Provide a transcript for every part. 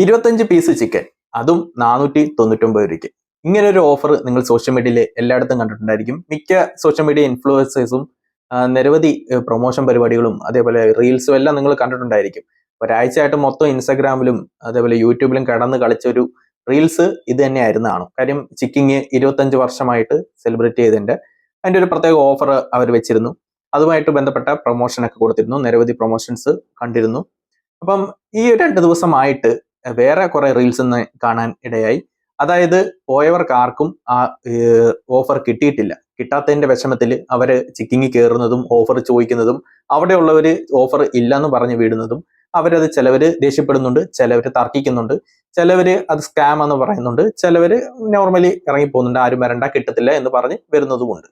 ഇരുപത്തഞ്ച് piece chicken അതും നാനൂറ്റി തൊണ്ണൂറ്റൊമ്പത് രൂപയ്ക്ക്. ഇങ്ങനെ ഒരു ഓഫർ നിങ്ങൾ സോഷ്യൽ മീഡിയയിൽ എല്ലായിടത്തും കണ്ടിട്ടുണ്ടായിരിക്കും. മിക്ക സോഷ്യൽ മീഡിയ ഇൻഫ്ലുവൻസേഴ്സും നിരവധി പ്രൊമോഷൻ പരിപാടികളും അതേപോലെ റീൽസും എല്ലാം നിങ്ങൾ കണ്ടിട്ടുണ്ടായിരിക്കും. ഒരാഴ്ചയായിട്ട് മൊത്തം ഇൻസ്റ്റാഗ്രാമിലും അതേപോലെ യൂട്യൂബിലും കടന്ന് കളിച്ച ഒരു റീൽസ് ഇത് തന്നെയായിരുന്നതാണ് കാര്യം ചിക്കിങ് ഇരുപത്തഞ്ച് വർഷമായിട്ട് സെലിബ്രേറ്റ് ചെയ്തതിന്റെ അതിന്റെ ഒരു പ്രത്യേക ഓഫർ അവർ വെച്ചിരുന്നു. അതുമായിട്ട് ബന്ധപ്പെട്ട പ്രൊമോഷനൊക്കെ കൊടുത്തിരുന്നു. നിരവധി പ്രൊമോഷൻസ് കണ്ടിരുന്നു. അപ്പം ഈ രണ്ട് ദിവസമായിട്ട് വേറെ കുറെ റീൽസ് കാണാൻ ഇടയായി. അതായത് പോയവർക്ക് ആർക്കും ആ ഓഫർ കിട്ടിയിട്ടില്ല. കിട്ടാത്തതിന്റെ വിഷമത്തിൽ അവർ ചിക്കിങ്ങി കയറുന്നതും ഓഫർ ചോദിക്കുന്നതും അവിടെയുള്ളവര് ഓഫർ ഇല്ലെന്ന് പറഞ്ഞ് വീടുന്നതും അവരത് ചിലവർ ദേഷ്യപ്പെടുന്നുണ്ട് ചിലവർ തർക്കിക്കുന്നുണ്ട് ചിലവർ അത് സ്കാം എന്ന് പറയുന്നുണ്ട് ചിലവർ നോർമലി ഇറങ്ങി പോകുന്നുണ്ട് ആരും വരണ്ട കിട്ടത്തില്ല എന്ന് പറഞ്ഞ് വരുന്നതുമുണ്ട്.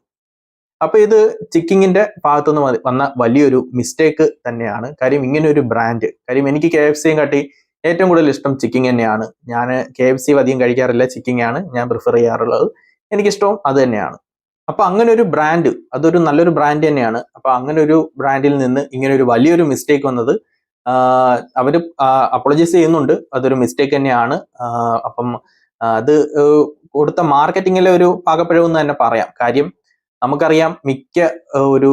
അപ്പൊ ഇത് ചിക്കിങ്ങിന്റെ ഭാഗത്തുനിന്ന് വന്ന വലിയൊരു മിസ്റ്റേക്ക് തന്നെയാണ്. കാര്യം ഇങ്ങനെ ഒരു ബ്രാൻഡ് കാര്യം എനിക്ക് കെ എഫ് സിയും കാട്ടി ഏറ്റവും കൂടുതൽ ഇഷ്ടം ചിക്കിങ് തന്നെയാണ്. ഞാൻ കെ എഫ് സി അധികം കഴിക്കാറില്ല ചിക്കിങ് ആണ് ഞാൻ പ്രിഫർ ചെയ്യാറുള്ളത്. എനിക്കിഷ്ടവും അത് തന്നെയാണ്. അപ്പൊ അങ്ങനെ ഒരു ബ്രാൻഡ് അതൊരു നല്ലൊരു ബ്രാൻഡ് തന്നെയാണ്. അപ്പൊ അങ്ങനെ ഒരു ബ്രാൻഡിൽ നിന്ന് ഇങ്ങനെ ഒരു വലിയൊരു മിസ്റ്റേക്ക് വന്നത് അവർ അപ്പോളജൈസ് ചെയ്യുന്നുണ്ട്. അതൊരു മിസ്റ്റേക്ക് തന്നെയാണ്. അപ്പം അത് കൊടുത്ത മാർക്കറ്റിങ്ങിലെ ഒരു പാകപ്പിഴവെന്ന് തന്നെ പറയാം. കാര്യം നമുക്കറിയാം മിക്ക ഒരു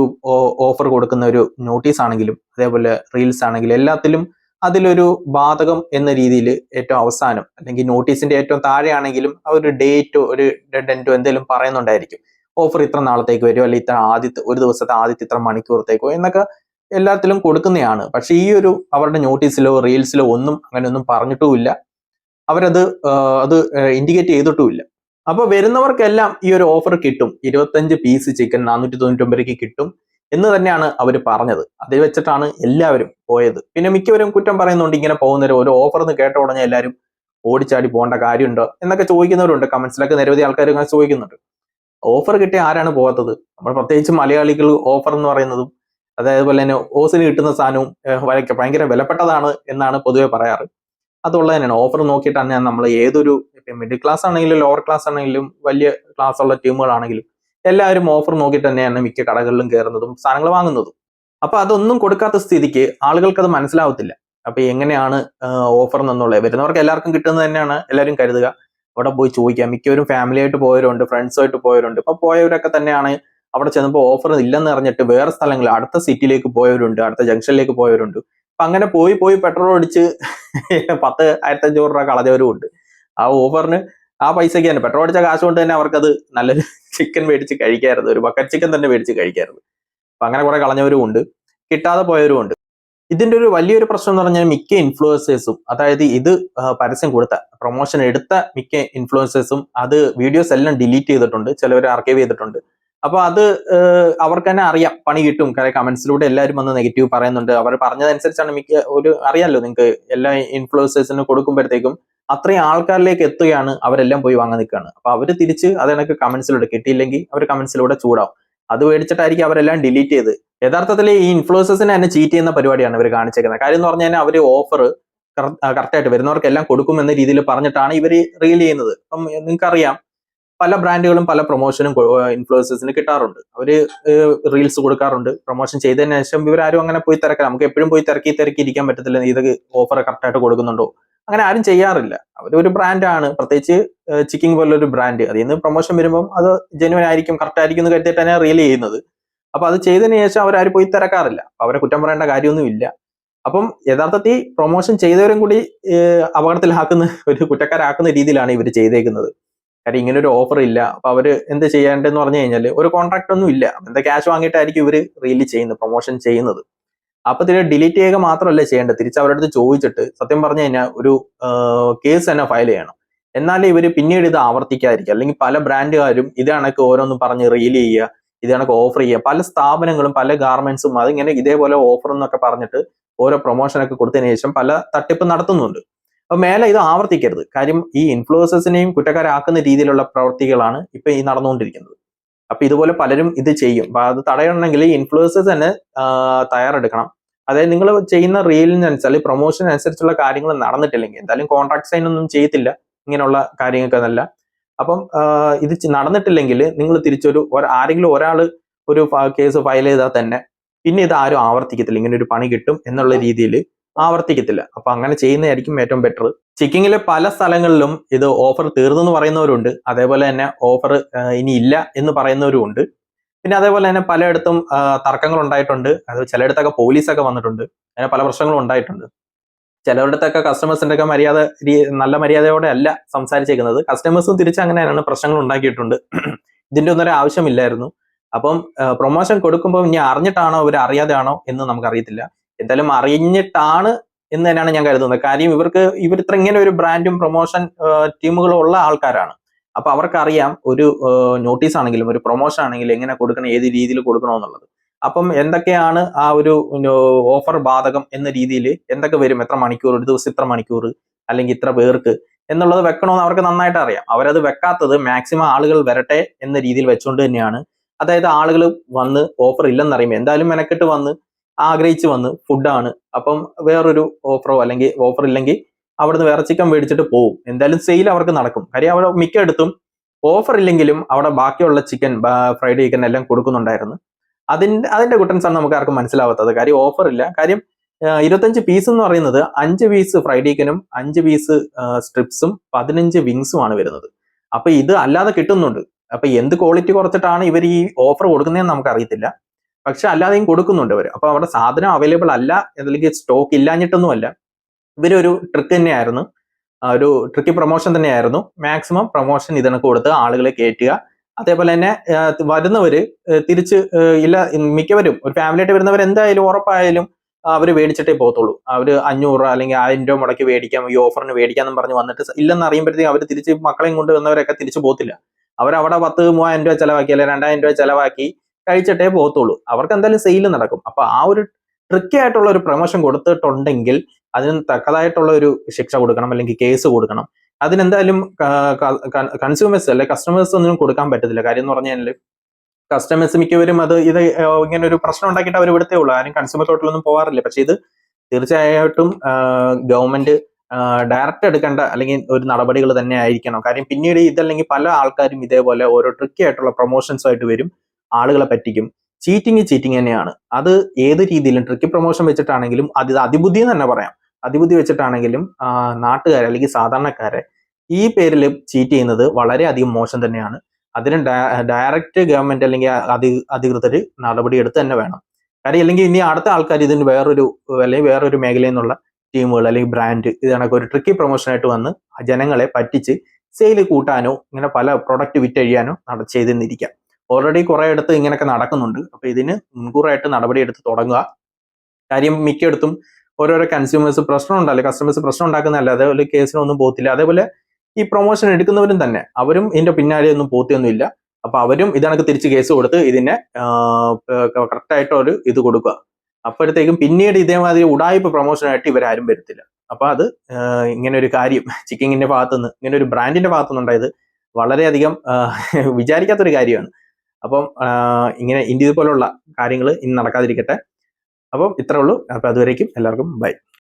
ഓഫർ കൊടുക്കുന്ന ഒരു നോട്ടീസ് ആണെങ്കിലും അതേപോലെ റീൽസ് ആണെങ്കിലും എല്ലാത്തിലും അതിലൊരു ബാധകം എന്ന രീതിയിൽ ഏറ്റവും അവസാനം അല്ലെങ്കിൽ നോട്ടീസിന്റെ ഏറ്റവും താഴെയാണെങ്കിലും ആ ഒരു ഡേറ്റോ ഒരു ഡെഡന്റോ എന്തെങ്കിലും പറയുന്നുണ്ടായിരിക്കും. ഓഫർ ഇത്ര നാളത്തേക്ക് വരുമോ അല്ലെങ്കിൽ ഇത്ര ആദ്യത്തെ ഒരു ദിവസത്തെ ആദ്യത്തെ ഇത്ര മണിക്കൂറത്തേക്കോ? എന്നൊക്കെ എല്ലാത്തിലും കൊടുക്കുന്നതാണ്. പക്ഷെ ഈ ഒരു അവരുടെ നോട്ടീസിലോ റീൽസിലോ ഒന്നും അങ്ങനെ ഒന്നും പറഞ്ഞിട്ടുമില്ല. അവരത് അത് ഇൻഡിക്കേറ്റ് ചെയ്തിട്ടുമില്ല. അപ്പൊ വരുന്നവർക്കെല്ലാം ഈ ഒരു ഓഫർ കിട്ടും. ഇരുപത്തഞ്ച് പീസ് ചിക്കൻ നാനൂറ്റി തൊണ്ണൂറ്റി ഒമ്പതിലേക്ക് കിട്ടും. എന്ന് തന്നെയാണ് അവർ പറഞ്ഞത്. അതിൽ വെച്ചിട്ടാണ് എല്ലാവരും പോയത്. പിന്നെ മിക്കവരും കുറ്റം പറയുന്നുണ്ട് ഇങ്ങനെ പോകുന്നവരും ഒരു ഓഫർ എന്ന് കേട്ട ഉടനെ എല്ലാവരും ഓടിച്ചാടി പോകേണ്ട കാര്യമുണ്ടോ എന്നൊക്കെ ചോദിക്കുന്നവരുണ്ട്. കമന്റ്സിലൊക്കെ നിരവധി ആൾക്കാർ ഇങ്ങനെ ചോദിക്കുന്നുണ്ട്. ഓഫർ കിട്ടിയ ആരാണ് പോകാത്തത്? നമ്മൾ പ്രത്യേകിച്ച് മലയാളികൾ ഓഫർ എന്ന് പറയുന്നതും അതേപോലെ തന്നെ ഓസിന് കിട്ടുന്ന സാധനവും ഭയങ്കര വിലപ്പെട്ടതാണ് എന്നാണ് പൊതുവെ പറയാറ്. അതുള്ളത് തന്നെയാണ്. ഓഫർ നോക്കിയിട്ടാണ് നമ്മൾ ഏതൊരു മിഡിൽ ക്ലാസ് ആണെങ്കിലും ലോവർ ക്ലാസ് ആണെങ്കിലും വലിയ ക്ലാസ് ഉള്ള ടീമുകളാണെങ്കിലും എല്ലാവരും ഓഫർ നോക്കി തന്നെയാണ് മിക്ക കടകളിലും കയറുന്നതും സാധനങ്ങൾ വാങ്ങുന്നതും. അപ്പൊ അതൊന്നും കൊടുക്കാത്ത സ്ഥിതിക്ക് ആളുകൾക്ക് അത് മനസ്സിലാവത്തില്ല. അപ്പൊ എങ്ങനെയാണ് ഓഫർ എന്നുള്ളത് വരുന്നവർക്ക് എല്ലാവർക്കും കിട്ടുന്നത് തന്നെയാണ് എല്ലാവരും കരുതുക. അവിടെ പോയി ചോദിക്കാം. മിക്കവരും ഫാമിലി ആയിട്ട് പോയവരുണ്ട് ഫ്രണ്ട്സുമായിട്ട് പോയവരുണ്ട്. ഇപ്പൊ പോയവരൊക്കെ തന്നെയാണ് അവിടെ ചെന്നപ്പോൾ ഓഫർ ഇല്ലെന്ന് അറിഞ്ഞിട്ട് വേറെ സ്ഥലങ്ങളിൽ അടുത്ത സിറ്റിയിലേക്ക് പോയവരുണ്ട് അടുത്ത ജംഗ്ഷനിലേക്ക് പോയവരുണ്ട്. അപ്പൊ അങ്ങനെ പോയി പോയി പെട്രോൾ അടിച്ച് പത്ത് ആയിരത്തി അഞ്ഞൂറ് രൂപ കളഞ്ഞവരും ഉണ്ട് ആ ഓഫറിന് ആ പൈസയ്ക്ക് തന്നെ. പെട്രോൾ അടിച്ച കാശ് കൊണ്ട് തന്നെ അവർക്കത് നല്ലൊരു ചിക്കൻ മേടിച്ച് കഴിക്കായിരുന്നു. ഒരു ബക്കറ്റ് ചിക്കൻ തന്നെ മേടിച്ച് കഴിക്കായിരുന്നു. അപ്പൊ അങ്ങനെ കുറെ കളഞ്ഞവരും ഉണ്ട്. കിട്ടാതെ പോയവരും ഉണ്ട്. ഇതിന്റെ ഒരു വലിയൊരു പ്രശ്നം എന്ന് പറഞ്ഞാൽ മിക്ക ഇൻഫ്ലുവൻസേഴ്സും അതായത് ഇത് പരസ്യം കൊടുത്ത പ്രൊമോഷൻ എടുത്ത മിക്ക ഇൻഫ്ലുവൻസേഴ്സും അത് വീഡിയോസ് എല്ലാം ഡിലീറ്റ് ചെയ്തിട്ടുണ്ട്. ചിലവർ ആർക്കൈവ് ചെയ്തിട്ടുണ്ട്. അപ്പൊ അത് അവർക്ക് തന്നെ അറിയാം. പണി കിട്ടും. കാര്യം കമന്റ്സിലൂടെ എല്ലാവരും വന്ന് നെഗറ്റീവ് പറയുന്നുണ്ട്. അവർ പറഞ്ഞതനുസരിച്ചാണ് മിക്ക ഒരു അറിയാമല്ലോ നിങ്ങൾക്ക് എല്ലാ ഇൻഫ്ലുവൻസേഴ്സിന് കൊടുക്കുമ്പോഴത്തേക്കും അത്രയും ആൾക്കാരിലേക്ക് എത്തുകയാണ് അവരെല്ലാം പോയി വാങ്ങാൻ നിൽക്കുകയാണ്. അപ്പൊ അവർ തിരിച്ച് അതെനിക്ക് കമന്റ്സിലൂടെ കിട്ടിയില്ലെങ്കിൽ അവർ കമന്റ്സിലൂടെ ചൂടാവും. അത് മേടിച്ചിട്ടായിരിക്കും അവരെല്ലാം ഡിലീറ്റ് ചെയ്ത്. യഥാർത്ഥത്തിൽ ഈ ഇൻഫ്ലുവൻസേഴ്സിനെ തന്നെ ചീറ്റ് ചെയ്യുന്ന പരിപാടിയാണ് ഇവർ കാണിച്ചേക്കുന്നത്. കാര്യം എന്ന് പറഞ്ഞു കഴിഞ്ഞാൽ അവർ ഓഫർ കറക്റ്റായിട്ട് വരുന്നവർക്കെല്ലാം കൊടുക്കും എന്ന രീതിയിൽ പറഞ്ഞിട്ടാണ് ഇവർ റീൽ ചെയ്യുന്നത്. അപ്പം നിങ്ങൾക്കറിയാം പല ബ്രാൻഡുകളും പല പ്രൊമോഷനും ഇൻഫ്ലുവൻസേഴ്സിന് കിട്ടാറുണ്ട്. അവർ റീൽസ് കൊടുക്കാറുണ്ട്. പ്രൊമോഷൻ ചെയ്തതിന് ശേഷം ഇവരാരും അങ്ങനെ പോയി തിരക്കാം നമുക്ക് എപ്പോഴും പോയി തിരക്കി തിരക്കി ഇരിക്കാൻ പറ്റത്തില്ല. ഇത് ഓഫർ കറക്റ്റായിട്ട് കൊടുക്കുന്നുണ്ടോ? അങ്ങനെ ആരും ചെയ്യാറില്ല. അവരൊരു ബ്രാൻഡാണ് പ്രത്യേകിച്ച് ചിക്കിങ് പോലൊരു ബ്രാൻഡ് അതിൽ നിന്ന് പ്രൊമോഷൻ വരുമ്പോൾ അത് ജെനുവൻ ആയിരിക്കും കറക്റ്റ് ആയിരിക്കും എന്ന് തന്നെ റിയൽ ചെയ്യുന്നത്. അപ്പൊ അത് ചെയ്തതിന് ശേഷം അവരാരും പോയി തിരക്കാറില്ല. അവരെ കുറ്റം പറയേണ്ട കാര്യമൊന്നും ഇല്ല. അപ്പം യഥാർത്ഥത്തിൽ പ്രൊമോഷൻ ചെയ്തവരും കൂടി അപകടത്തിലാക്കുന്ന ഒരു കുറ്റക്കാരാക്കുന്ന രീതിയിലാണ് ഇവർ ചെയ്തേക്കുന്നത്. കാര്യം ഇങ്ങനെ ഒരു ഓഫർ ഇല്ല. അപ്പൊ അവർ എന്ത് ചെയ്യേണ്ടതെന്ന് പറഞ്ഞു കഴിഞ്ഞാൽ ഒരു കോൺട്രാക്ട് ഒന്നും ഇല്ല. എന്താ ക്യാഷ് വാങ്ങിയിട്ടായിരിക്കും ഇവർ റീലി ചെയ്യുന്നത് പ്രൊമോഷൻ ചെയ്യുന്നത്. അപ്പൊ തിരി ഡിലീറ്റ് ചെയ്യുക മാത്രമല്ല ചെയ്യേണ്ടത്. തിരിച്ച് അവരുടെ അടുത്ത് ചോദിച്ചിട്ട് സത്യം പറഞ്ഞു കഴിഞ്ഞാൽ ഒരു കേസ് തന്നെ ഫയൽ ചെയ്യണം. എന്നാലേ ഇവർ പിന്നീട് ഇത് ആവർത്തിക്കാതിരിക്കുക അല്ലെങ്കിൽ പല ബ്രാൻഡുകാരും ഇത് കണക്ക് ഓരോന്നും പറഞ്ഞ് റീൽ ചെയ്യുക ഇത് കണക്ക് ഓഫർ ചെയ്യുക. പല സ്ഥാപനങ്ങളും പല ഗാർമെന്റ്സും അതിങ്ങനെ ഇതേപോലെ ഓഫർ എന്നൊക്കെ പറഞ്ഞിട്ട് ഓരോ പ്രൊമോഷനൊക്കെ കൊടുത്തതിന് ശേഷം പല തട്ടിപ്പ് നടത്തുന്നുണ്ട്. അപ്പൊ മേലെ ഇത് ആവർത്തിക്കരുത്. കാര്യം ഈ ഇൻഫ്ലുവൻസേഴ്സിനെയും കുറ്റക്കാരാക്കുന്ന രീതിയിലുള്ള പ്രവൃത്തികളാണ് ഇപ്പൊ ഈ നടന്നുകൊണ്ടിരിക്കുന്നത്. അപ്പൊ ഇതുപോലെ പലരും ഇത് ചെയ്യും. അപ്പൊ അത് തടയണമെങ്കിൽ ഈ ഇൻഫ്ലുവൻസേഴ്സ് തന്നെ തയ്യാറെടുക്കണം. അതായത് നിങ്ങൾ ചെയ്യുന്ന റീലിനനുസരിച്ച് പ്രൊമോഷൻ അനുസരിച്ചുള്ള കാര്യങ്ങൾ നടന്നിട്ടില്ലെങ്കിൽ എന്തായാലും കോൺട്രാക്ട് സൈൻ ഒന്നും ചെയ്യത്തില്ല. ഇങ്ങനെയുള്ള കാര്യങ്ങൾക്ക് നല്ല അപ്പം ഇത് നടന്നിട്ടില്ലെങ്കിൽ നിങ്ങൾ തിരിച്ചൊരു ആരെങ്കിലും ഒരാൾ ഒരു കേസ് ഫയൽ ചെയ്താൽ തന്നെ പിന്നെ ഇത് ആരും ആവർത്തിക്കത്തില്ല. ഇങ്ങനെ ഒരു പണി കിട്ടും എന്നുള്ള രീതിയിൽ ആവർത്തിക്കത്തില്ല. അപ്പൊ അങ്ങനെ ചെയ്യുന്നതായിരിക്കും ഏറ്റവും ബെറ്റർ ചിക്കിങ്ങിലെ പല സ്ഥലങ്ങളിലും ഇത് ഓഫർ തീർന്നെന്ന് പറയുന്നവരുണ്ട്. അതേപോലെ തന്നെ ഓഫർ ഇനി ഇല്ല എന്ന് പറയുന്നവരും ഉണ്ട്. പിന്നെ അതേപോലെ തന്നെ പലയിടത്തും തർക്കങ്ങൾ ഉണ്ടായിട്ടുണ്ട്. അത് ചിലയിടത്തൊക്കെ പോലീസൊക്കെ വന്നിട്ടുണ്ട്. അങ്ങനെ പല പ്രശ്നങ്ങളും ഉണ്ടായിട്ടുണ്ട്. ചിലയിടത്തൊക്കെ കസ്റ്റമേഴ്സിന്റെ ഒക്കെ മര്യാദ നല്ല മര്യാദയോടെ അല്ല സംസാരിച്ചേക്കുന്നത്. കസ്റ്റമേഴ്സും തിരിച്ച് അങ്ങനെയാണ് പ്രശ്നങ്ങൾ ഉണ്ടാക്കിയിട്ടുണ്ട്. ഇതിന്റെ ഒന്നും ഒരു ആവശ്യമില്ലായിരുന്നു. അപ്പം പ്രൊമോഷൻ കൊടുക്കുമ്പോൾ ഇനി അറിഞ്ഞിട്ടാണോ അവർ അറിയാതെയാണോ എന്ന് നമുക്ക് അറിയത്തില്ല എന്തായാലും അറിഞ്ഞിട്ടാണ് എന്ന് തന്നെയാണ് ഞാൻ കരുതുന്നത്. കാര്യം ഇവർക്ക് ഇവർ ഇത്ര ഇങ്ങനെ ഒരു ബ്രാൻഡും പ്രൊമോഷൻ ടീമുകളും ഉള്ള ആൾക്കാരാണ്. അപ്പൊ അവർക്കറിയാം ഒരു നോട്ടീസ് ആണെങ്കിലും ഒരു പ്രൊമോഷൻ ആണെങ്കിലും എങ്ങനെ കൊടുക്കണം ഏത് രീതിയിൽ കൊടുക്കണമെന്നുള്ളത് അപ്പം എന്തൊക്കെയാണ് ആ ഒരു ഓഫർ ബാധകം എന്ന രീതിയിൽ എന്തൊക്കെ വരും? എത്ര മണിക്കൂർ ഒരു ദിവസം ഇത്ര മണിക്കൂർ അല്ലെങ്കിൽ ഇത്ര പേർക്ക് എന്നുള്ളത് വെക്കണമെന്ന് അവർക്ക് നന്നായിട്ട് അറിയാം. അവരത് വെക്കാത്തത് മാക്സിമം ആളുകൾ വരട്ടെ എന്ന രീതിയിൽ വെച്ചുകൊണ്ട് തന്നെയാണ്. അതായത് ആളുകൾ വന്ന് ഓഫർ ഇല്ലെന്നറിയുമ്പോൾ എന്തായാലും മെനക്കെട്ട് വന്ന് ആഗ്രഹിച്ച് വന്ന് ഫുഡാണ് അപ്പം വേറൊരു ഓഫറോ അല്ലെങ്കിൽ ഓഫർ ഇല്ലെങ്കിൽ അവിടുന്ന് വേറെ ചിക്കൻ മേടിച്ചിട്ട് പോവും. എന്തായാലും സെയിൽ അവർക്ക് നടക്കും. കാര്യം അവിടെ മിക്കയിടത്തും ഓഫർ ഇല്ലെങ്കിലും അവിടെ ബാക്കിയുള്ള ചിക്കൻ ഫ്രൈഡ് ചിക്കൻ എല്ലാം കൊടുക്കുന്നുണ്ടായിരുന്നു. അതിന്റെ അതിന്റെ ആണ് നമുക്ക് ആർക്കും മനസ്സിലാവാത്തത്. കാര്യം ഓഫർ ഇല്ല. കാര്യം ഇരുപത്തഞ്ച് പീസ് എന്ന് പറയുന്നത് അഞ്ച് പീസ് ഫ്രൈഡ് ചിക്കനും അഞ്ച് പീസ് സ്ട്രിപ്സും പതിനഞ്ച് വിങ്സും ആണ് വരുന്നത്. അപ്പൊ ഇത് അല്ലാതെ കിട്ടുന്നുണ്ട്. അപ്പൊ എന്ത് ക്വാളിറ്റി കുറച്ചിട്ടാണ് ഇവർ ഈ ഓഫർ കൊടുക്കുന്നതെന്ന് നമുക്ക് അറിയത്തില്ല പക്ഷെ അല്ലാതെയും കൊടുക്കുന്നുണ്ട് അവർ അപ്പൊ അവിടെ സാധനം അവൈലബിൾ അല്ല അല്ലെങ്കിൽ സ്റ്റോക്ക് ഇല്ലാഞ്ഞിട്ടൊന്നും അല്ല ഇവരൊരു ട്രിക്ക് തന്നെയായിരുന്നു. ഒരു ട്രിക്കി പ്രൊമോഷൻ തന്നെയായിരുന്നു. മാക്സിമം പ്രൊമോഷൻ ഇതിനെ കൊടുത്ത് ആളുകളെ കയറ്റുക അതേപോലെ തന്നെ വരുന്നവര് തിരിച്ച് ഇല്ല മിക്കവരും ഒരു ഫാമിലി ആയിട്ട് വരുന്നവർ എന്തായാലും ഉറപ്പായാലും അവർ മേടിച്ചിട്ടേ പോകത്തുള്ളൂ. അവർ അഞ്ഞൂറ് അല്ലെങ്കിൽ ആയിരം രൂപ മുടക്കി മേടിക്കാം ഈ ഓഫറിന് എന്ന് പറഞ്ഞ് വന്നിട്ട് ഇല്ലെന്ന് അറിയുമ്പോഴത്തേക്കും അവർ തിരിച്ച് മക്കളെയും കൊണ്ട് വന്നവരൊക്കെ തിരിച്ചു പോകത്തില്ല. അവിടെ പത്ത് മൂവായിരം രൂപ ചിലവാക്കി അല്ലെങ്കിൽ രണ്ടായിരം രൂപ ചെലവാക്കി കഴിച്ചിട്ടേ പോകത്തുള്ളൂ. അവർക്ക് എന്തായാലും സെയിൽ നടക്കും. അപ്പൊ ആ ഒരു ട്രിക്കി ആയിട്ടുള്ള ഒരു പ്രമോഷൻ കൊടുത്തിട്ടുണ്ടെങ്കിൽ അതിന് തക്കതായിട്ടുള്ള ഒരു ശിക്ഷ കൊടുക്കണം അല്ലെങ്കിൽ കേസ് കൊടുക്കണം. അതിനെന്തായാലും കൺസ്യൂമേഴ്സ് അല്ലെ കസ്റ്റമേഴ്സ് ഒന്നും കൊടുക്കാൻ പറ്റത്തില്ല. കാര്യം എന്ന് പറഞ്ഞാൽ കസ്റ്റമേഴ്സ് മിക്കവരും അത് ഇത് ഇങ്ങനെ ഒരു പ്രശ്നം ഉണ്ടാക്കിയിട്ട് അവർ ഇവിടുത്തേ ഉള്ളൂ. ആരും കൺസ്യൂമർ തോട്ടിലൊന്നും പോകാറില്ല പക്ഷെ ഇത് തീർച്ചയായിട്ടും ഗവൺമെന്റ് ഡയറക്റ്റ് എടുക്കേണ്ട അല്ലെങ്കിൽ ഒരു നടപടികൾ തന്നെ ആയിരിക്കണം. കാര്യം പിന്നീട് ഇതല്ലെങ്കിൽ പല ആൾക്കാരും ഇതേപോലെ ഓരോ ട്രിക്കി ആയിട്ടുള്ള പ്രൊമോഷൻസ് ആയിട്ട് വരും. ആളുകളെ പറ്റിക്കും. ചീറ്റിങ് ചീറ്റിങ് തന്നെയാണ്. അത് ഏത് രീതിയിലും ട്രിക്കി പ്രൊമോഷൻ വെച്ചിട്ടാണെങ്കിലും അത് അതിബുദ്ധി എന്ന് തന്നെ പറയാം. അതിബുദ്ധി വെച്ചിട്ടാണെങ്കിലും നാട്ടുകാരെ അല്ലെങ്കിൽ സാധാരണക്കാരെ ഈ പേരിൽ ചീറ്റ് ചെയ്യുന്നത് വളരെയധികം മോശം തന്നെയാണ്. അതിന് ഡയറക്റ്റ് ഗവൺമെന്റ് അല്ലെങ്കിൽ അധി അധികൃതർ നടപടി എടുത്ത് തന്നെ വേണം. കാര്യം അല്ലെങ്കിൽ ഇനി അടുത്ത ആൾക്കാർ ഇതിന് വേറൊരു അല്ലെങ്കിൽ വേറൊരു മേഖലയിൽ നിന്നുള്ള ടീമുകൾ അല്ലെങ്കിൽ ബ്രാൻഡ് ഇതാണൊക്കെ ഒരു ട്രിക്കി പ്രൊമോഷനായിട്ട് വന്ന് ജനങ്ങളെ പറ്റിച്ച് സെയിൽ കൂട്ടാനോ ഇങ്ങനെ പല പ്രൊഡക്റ്റ് വിറ്റഴിയാനോ നട ചെയ്തെന്നിരിക്കാം ഓൾറെഡി കുറേ ഇടത്ത് ഇങ്ങനെയൊക്കെ നടക്കുന്നുണ്ട്. അപ്പൊ ഇതിന് മുൻകൂറായിട്ട് നടപടി എടുത്ത് തുടങ്ങുക. കാര്യം മിക്കയിടത്തും ഓരോരോ കൺസ്യൂമേഴ്സ് പ്രശ്നം ഉണ്ടല്ലോ. കസ്റ്റമേഴ്സ് പ്രശ്നം ഉണ്ടാക്കുന്നതല്ല. അതേപോലെ കേസിനൊന്നും പോകത്തില്ല. അതേപോലെ ഈ പ്രൊമോഷൻ എടുക്കുന്നവരും തന്നെ. അവരും ഇതിന്റെ പിന്നാലെ ഒന്നും പോത്തിയൊന്നുമില്ല. അപ്പൊ അവരും ഇതണക്ക് തിരിച്ച് കേസ് കൊടുത്ത് ഇതിനെ കറക്റ്റായിട്ട് ഒരു ഇത് കൊടുക്കുക. അപ്പോഴത്തേക്കും പിന്നീട് ഇതേമാതിരി ഉടായ്പ പ്രൊമോഷനായിട്ട് ഇവരാരും വരുത്തില്ല. അപ്പൊ അത് ഇങ്ങനെ ഒരു കാര്യം. ചിക്കിങ്ങിന്റെ ഭാഗത്തുനിന്ന് ഇങ്ങനെ ഒരു ബ്രാൻഡിന്റെ ഭാഗത്തുനിന്നുണ്ടായത് വളരെയധികം വിചാരിക്കാത്തൊരു കാര്യമാണ്. അപ്പം ഇങ്ങനെ ഇന്ത്യ പോലുള്ള കാര്യങ്ങൾ ഇനി നടക്കാതിരിക്കട്ടെ. അപ്പം ഇത്രേ ഉള്ളൂ. അപ്പം അതുവരേക്കും എല്ലാവർക്കും ബൈ.